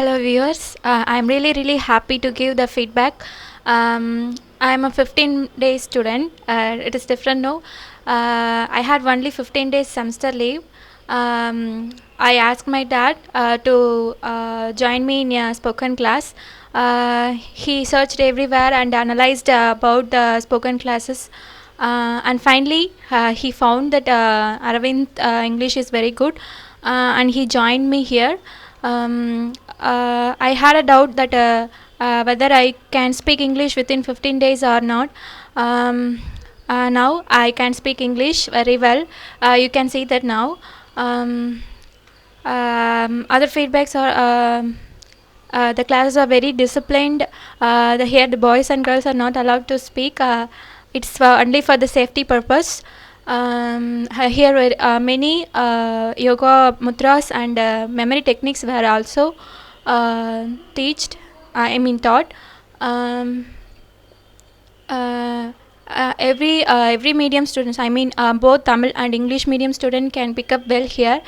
Hello, viewers. Uh, I'm really, really happy to give the feedback. Um, I'm a 15 day student. Uh, it is different now. Uh, I had only 15 days semester leave. Um, I asked my dad uh, to uh, join me in a spoken class. Uh, he searched everywhere and analyzed uh, about the spoken classes. Uh, and finally, uh, he found that uh, Aravind uh, English is very good, uh, and he joined me here. Um, uh, I had a doubt that uh, uh, whether I can speak English within 15 days or not. Um, uh, now I can speak English very well. Uh, you can see that now. Um, um, other feedbacks are. Um, uh, the classes are very disciplined. The here the boys and girls are not allowed to speak. It's for, only for the safety purpose. Um, here were, uh, many uh, yoga mudras and uh, memory techniques were also uh, teached. I mean taught. Um, uh, every uh, every medium students i mean uh, both tamil and english medium student can pick up well here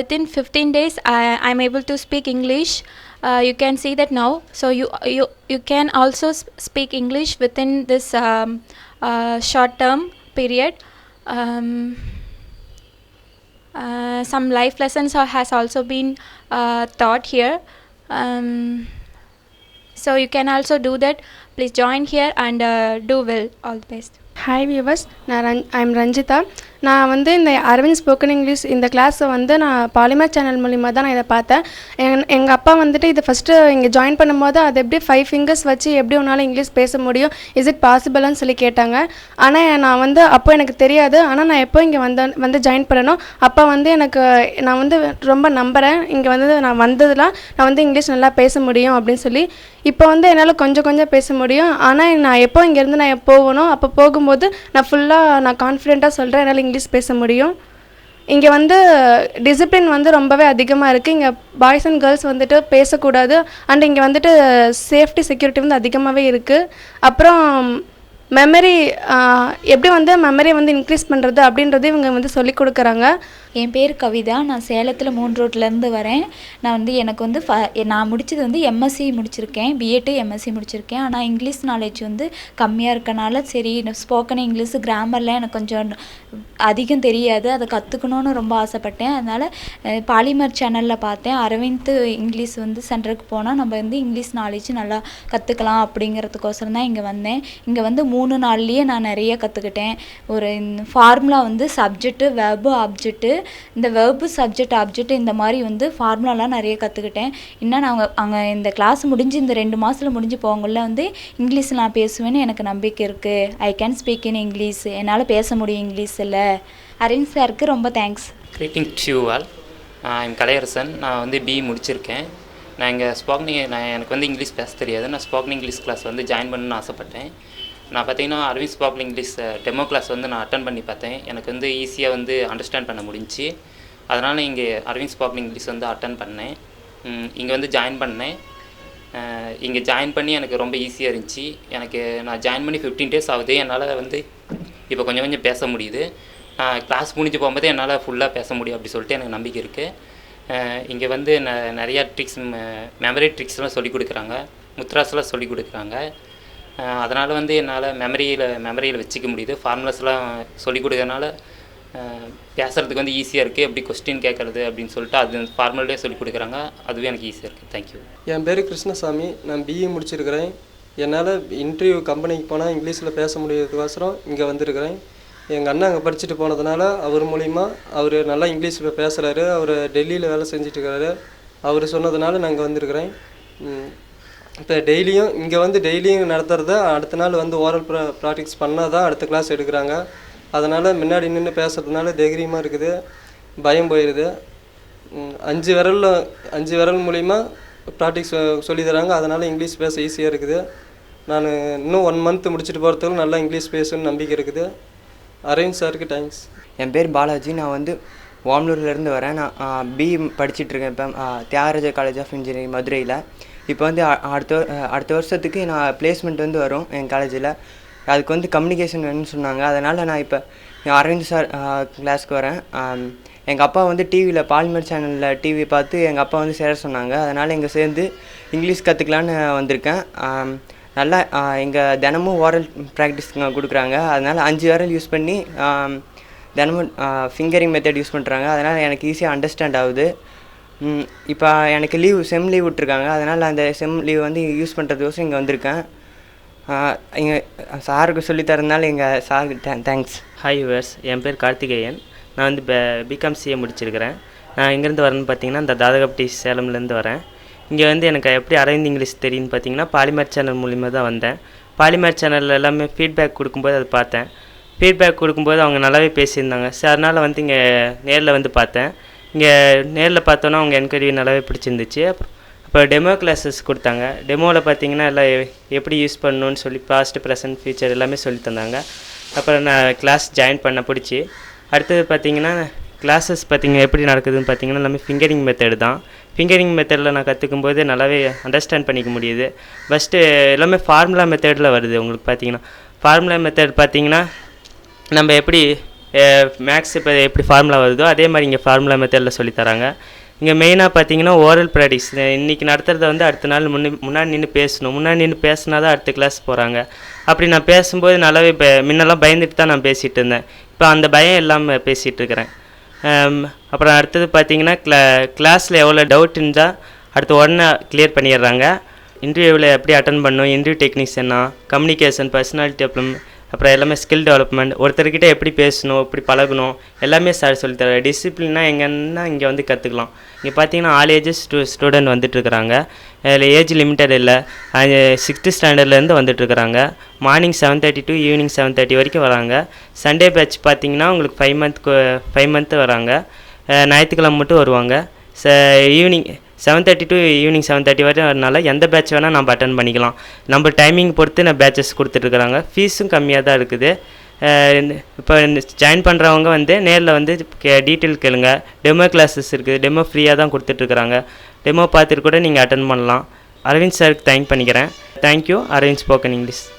within 15 days i i'm able to speak english you can see that now so you you you can also s- speak english within this um, short term period um, uh, some life lessons has also been uh, taught here. Um, so you can also do that. Please join here and uh, do well. All the best. Hi viewers, I am Ranjita. நான் வந்து இந்த Aravind spoken English இந்த கிளாஸை வந்து நான் polymer channel மூலிமா தான் நான் இதை பார்த்தேன். எங் எங்கள் அப்பா வந்துட்டு இதை ஃபஸ்ட்டு இங்கே ஜாயின் பண்ணும்போது அது எப்படி ஃபைவ் ஃபிங்கர்ஸ் வச்சு எப்படி உன்னால் இங்கிலீஷ் பேச முடியும்? இஸ் இட் பாசிபிள்னு சொல்லி கேட்டாங்க. ஆனால் நான் வந்து அப்போ எனக்கு தெரியாது. ஆனால் நான் எப்போ இங்கே வந்த வந்து ஜாயின் பண்ணணும் அப்போ வந்து எனக்கு நான் வந்து ரொம்ப நம்புகிறேன் இங்கே வந்து நான் வந்ததுலாம் நான் வந்து இங்கிலீஷ் நல்லா பேச முடியும் அப்படின்னு சொல்லி. இப்போ வந்து என்னால் கொஞ்சம் கொஞ்சம் பேச முடியும். ஆனால் நான் எப்போ இங்கேருந்து நான் போகணும் அப்போ போகும்போது நான் ஃபுல்லாக நான் கான்ஃபிடென்ட்டாக சொல்கிறேன் என்னால் இங்கிலீஷ் பேச முடியும். இங்கே வந்து டிசிப்ளின் வந்து ரொம்பவே அதிகமாக இருக்குது இங்கே பாய்ஸ் அண்ட் கேர்ள்ஸ் வந்துட்டு பேசக்கூடாது. அண்ட் இங்கே வந்துட்டு சேஃப்டி செக்யூரிட்டி வந்து அதிகமாகவே இருக்குது அப்புறம் மெமரி எப்படி வந்து மெமரியை வந்து இன்க்ரீஸ் பண்ணுறது அப்படின்றது இவங்க வந்து சொல்லி கொடுக்குறாங்க. என் பேர் கவிதா. நான் சேலத்தில் மூணு ரோட்லேருந்து வரேன். நான் வந்து எனக்கு வந்து ஃப நான் முடித்தது வந்து எம்எஸ்சி முடிச்சிருக்கேன். பிஎட்டு எம்எஸ்சி முடிச்சிருக்கேன். ஆனால் இங்கிலீஷ் நாலேஜ் வந்து கம்மியாக இருக்கனால சரி ஸ்போக்கன் இங்கிலீஷ் கிராமர்லாம் எனக்கு கொஞ்சம் அதிகம் தெரியாது. அதை கற்றுக்கணுன்னு ரொம்ப ஆசைப்பட்டேன். அதனால் பாலிமர் சேனலில் பார்த்தேன். அரவிந்த் இங்கிலீஷ் வந்து சென்டருக்கு போனால் நம்ம வந்து இங்கிலீஷ் நாலேஜ் நல்லா கற்றுக்கலாம் அப்படிங்கிறதுக்கோசரம் தான் இங்கே வந்தேன். இங்கே வந்து மூணு நாள்லேயே நான் நிறைய கற்றுக்கிட்டேன் ஒரு ஃபார்முலா வந்து சப்ஜெக்ட்டு வெபு ஆப்ஜெக்ட்டு இந்த வெர்பு சப்ஜெக்ட் ஆப்ஜெக்ட் இந்த மாதிரி வந்து ஃபார்முலாலாம் நிறைய கற்றுக்கிட்டேன் இன்னும் நான் அவங்க அங்கே இந்த கிளாஸ் முடிஞ்சு இந்த ரெண்டு மாதத்தில் முடிஞ்சு போகக்குள்ள வந்து இங்கிலீஷ் நான் பேசுவேன்னு எனக்கு நம்பிக்கை இருக்குது I can speak in English என்னால் பேச முடியும் இங்கிலீஷில். அரவிந்த் சாருக்கு ரொம்ப thanks greeting to all I'm Kalaiyarasan. நான் வந்து பிஇ முடிச்சிருக்கேன். நான் இங்கே ஸ்போக்னிங் நான் எனக்கு வந்து இங்கிலீஷ் பேச தெரியாது. நான் ஸ்போக்கன் இங்கிலீஷ் கிளாஸ் வந்து ஜாயின் பண்ணணும்னு ஆசைப்பட்டேன். நான் பார்த்தீங்கன்னா Aravind spoken English demo class வந்து நான் அட்டன் பண்ணி பார்த்தேன். எனக்கு வந்து ஈஸியாக வந்து அண்டர்ஸ்டாண்ட் பண்ண முடிஞ்சு அதனால் இங்கே அரவிந்த் ஸ்போக்கன் இங்கிலீஷ் வந்து அட்டன் பண்ணேன். இங்கே வந்து ஜாயின் பண்ணேன். இங்கே ஜாயின் பண்ணி எனக்கு ரொம்ப ஈஸியாக இருந்துச்சு. எனக்கு நான் ஜாயின் பண்ணி ஃபிஃப்டீன் டேஸ் ஆகுது. என்னால் வந்து இப்போ கொஞ்சம் கொஞ்சம் பேச முடியுது. நான் கிளாஸ் முடிஞ்சு போகும்போது என்னால் ஃபுல்லாக பேச முடியும் அப்படி சொல்லிட்டு எனக்கு நம்பிக்கை இருக்குது இங்கே வந்து ந நிறையா ட்ரிக்ஸ் மெமரி ட்ரிக்ஸ்லாம் சொல்லிக் கொடுக்குறாங்க. முத்ராஸ்லாம் சொல்லிக் கொடுக்குறாங்க. அதனால் வந்து என்னால் மெமரியில் மெமரியில் வச்சுக்க முடியுது. ஃபார்முலாஸ்லாம் சொல்லிக் கொடுக்கறனால பேசுகிறதுக்கு பேசுறதுக்கு வந்து ஈஸியாக இருக்குது எப்படி கொஸ்டின் கேட்குறது அப்படின்னு சொல்லிட்டு அது ஃபார்மல்லே சொல்லி கொடுக்குறாங்க. அதுவே எனக்கு ஈஸியாக இருக்குது தேங்க்யூ என் பேர் கிருஷ்ணசாமி. நான் பிஇ முடிச்சிருக்கிறேன். என்னால் இன்டர்வியூ கம்பெனிக்கு போனால் இங்கிலீஷில் பேச முடியறதுக்கோசரம் இங்கே வந்திருக்கிறேன். எங்கள் அண்ணன் அங்கே படிச்சுட்டு போனதுனால அவர் மூலிமா அவர் நல்லா இங்கிலீஷில் பேசுகிறாரு அவர் டெல்லியில் வேலை செஞ்சுட்டு இருக்கிறாரு அவர் சொன்னதுனால நான் இங்கே வந்திருக்கிறேன். இப்போ டெய்லியும் இங்கே வந்து டெய்லியும் நடத்துகிறத அடுத்த நாள் வந்து ஓரல் ப்ரா ப்ராக்டிக்ஸ் பண்ணால் தான் அடுத்த கிளாஸ் எடுக்கிறாங்க. அதனால் முன்னாடி நின்று பேசுறதுனால தைரியமாக இருக்குது பயம் போயிடுது அஞ்சு விரலில் அஞ்சு விரல் மூலிமா ப்ராக்டிக்ஸ் சொல்லி தராங்க அதனால் இங்கிலீஷ் பேச ஈஸியாக இருக்குது. நான் இன்னும் ஒன் மந்த் முடிச்சுட்டு போகிறதுக்கு நல்லா இங்கிலீஷ் பேசணும்னு நம்பிக்கை இருக்குது. அரவிந்த் சாருக்கு தேங்க்ஸ் என் பேர் பாலாஜி. நான் வந்து ஓம்லூர்லேருந்து வரேன். நான் பிஇ படிச்சுட்ருக்கேன் இப்போ தியாகராஜர் காலேஜ் ஆஃப் இன்ஜினியரிங் மதுரையில். இப்போ வந்து அடுத்த வ- அடுத்த வருஷத்துக்கு நான் பிளேஸ்மெண்ட் வந்து வரும் என் காலேஜில் அதுக்கு வந்து கம்யூனிகேஷன் வேணும்னு சொன்னாங்க. அதனால் நான் இப்போ அரவிந்த் சார் கிளாஸ்க்கு வரேன். எங்கள் அப்பா வந்து டிவியில் பாலிமர் சேனலில் டிவி பார்த்து எங்கள் அப்பா வந்து சேர சொன்னாங்க. அதனால் இங்கே சேர்ந்து இங்கிலீஷ் கற்றுக்கலான்னு வந்திருக்கேன். நல்லா இங்கே தினமும் ஓரல் ப்ராக்டிஸ் கொடுக்குறாங்க. அதனால் அஞ்சு விரல் யூஸ் பண்ணி தினமும் ஃபிங்கரிங் மெத்தட் யூஸ் பண்ணுறாங்க அதனால் எனக்கு ஈஸியாக அண்டர்ஸ்டாண்ட் ஆகுது. இப்போ எனக்கு லீவ் செம் லீவ் விட்ருக்காங்க அதனால் அந்த செம் லீவ் வந்து யூஸ் பண்ணுறதுக்கோசரம் இங்கே வந்திருக்கேன். இங்கே சாருக்கு சொல்லித் தரதுனால எங்கள் சாருக்கு தேங்க்ஸ் ஹாய் யூவர்ஸ் என் பேர் கார்த்திகேயன். நான் வந்து பிகாம் சிஏ முடிச்சிருக்கிறேன். நான் எங்கேருந்து வரேன்னு பார்த்தீங்கன்னா இந்த தாதகப்டி சேலம்லேருந்து வரேன். இங்கே வந்து எனக்கு எப்படி அரவிந்த் இங்கிலீஷ் தெரியும்னு பார்த்தீங்கன்னா பாலிமர் சேனல் மூலிமா தான் வந்தேன். பாலிமர் சேனலில் எல்லாமே ஃபீட்பேக் கொடுக்கும்போது அதை பார்த்தேன். ஃபீட்பேக் கொடுக்கும்போது அவங்க நல்லாவே பேசியிருந்தாங்க. ஸோ அதனால் வந்து இங்கே நேரில் வந்து பார்த்தேன். இங்கே நேரில் பார்த்தோன்னா அவங்க என்கொயரி நல்லாவே பிடிச்சிருந்துச்சு. அப்போ டெமோ கிளாஸஸ் கொடுத்தாங்க. டெமோவில் பார்த்தீங்கன்னா எல்லாம் எ- எப்படி யூஸ் பண்ணணும்னு சொல்லி பாஸ்ட் ப்ரெசன்ட் ஃபியூச்சர் எல்லாமே சொல்லி தந்தாங்க. அப்புறம் நான் கிளாஸ் ஜாயின் பண்ண பிடிச்சி. அடுத்தது பார்த்தீங்கன்னா கிளாஸஸ் பார்த்தீங்க எப்படி நடக்குதுன்னு பார்த்தீங்கன்னா எல்லாமே ஃபிங்கரிங் மெத்தடு தான். ஃபிங்கரிங் மெத்தடில் நான் கற்றுக்கும் போது நல்லாவே அண்டர்ஸ்டாண்ட் பண்ணிக்க முடியுது. ஃபஸ்ட்டு எல்லாமே ஃபார்முலா மெத்தடில் வருது. உங்களுக்கு பார்த்தீங்கன்னா ஃபார்முலா மெத்தட் பார்த்தீங்கன்னா நம்ம எப்படி மேக்ஸ் இப்போ எப்படி ஃபார்முலா வருதோ அதே மாதிரி இங்கே ஃபார்முலா மெத்தடில் சொல்லித் தராங்க. இங்கே மெயினாக பார்த்தீங்கன்னா ஓரல் ப்ராக்டிஸ் இன்றைக்கி நடத்துகிறத வந்து அடுத்த நாள் முன்னே முன்னாடி நின்று பேசணும். முன்னாடி நின்று பேசினா தான் அடுத்த கிளாஸ் போகிறாங்க அப்படி நான் பேசும்போது நல்லாவே இப்போ முன்னெல்லாம் பயந்துட்டு தான் நான் பேசிகிட்டு இருந்தேன். இப்போ அந்த பயம் இல்லாமல் பேசிகிட்டு இருக்கிறேன். அப்புறம் அடுத்தது பார்த்தீங்கன்னா கிளா கிளாஸில் எவ்வளோ டவுட் இருந்தால் அடுத்து உடனே கிளியர் பண்ணிடுறாங்க. இன்டர்வியூவில் எப்படி அட்டன் பண்ணணும்? இன்டர்வியூ டெக்னிக்ஸ் என்ன கம்யூனிகேஷன் பர்சனாலிட்டி டெவலப்மெண்ட் அப்புறம் எல்லாமே ஸ்கில் டெவலப்மெண்ட் ஒருத்தர்கிட்ட எப்படி பேசணும் எப்படி பழகணும் எல்லாமே சார் சொல்லித்தராரு டிசிப்ளின்னா எங்கன்னா இங்கே வந்து கற்றுக்கலாம் இங்கே பார்த்தீங்கன்னா ஆல் ஏஜஸ் ஸ்டூ ஸ்டூடெண்ட் வந்துட்டுருக்குறாங்க அதில் ஏஜ் லிமிட்டட் இல்லை. சிக்ஸ்த்து ஸ்டாண்டர்ட்லேருந்து வந்துட்டுருக்குறாங்க morning seven thirty to evening seven thirty வரைக்கும் வராங்க. சண்டே பேட்ச் பார்த்தீங்கன்னா உங்களுக்கு ஃபைவ் மந்த்க்கு ஃபைவ் மந்த்து வராங்க. ஞாயிற்றுக்கிழமை மட்டும் வருவாங்க. ச evening seven thirty to evening seven thirty வரைக்கும் வரனால எந்த பேட்ச் வேணால் நம்ம அட்டன் பண்ணிக்கலாம். நம்ம டைமிங் பொறுத்து நான் பேட்சஸ் கொடுத்துட்ருக்குறாங்க ஃபீஸும் கம்மியாக தான் இருக்குது. இப்போ ஜாயின் பண்ணுறவங்க வந்து நேரில் வந்து கே டீட்டெயில் கேளுங்க. டெமோ கிளாஸஸ் இருக்குது டெமோ ஃப்ரீயாக தான் கொடுத்துட்ருக்குறாங்க டெமோ பார்த்துட்டு கூட நீங்கள் அட்டன் பண்ணலாம். அரவிந்த் சாருக்கு தேங்க் பண்ணிக்கிறேன். Thank you Aravind spoken English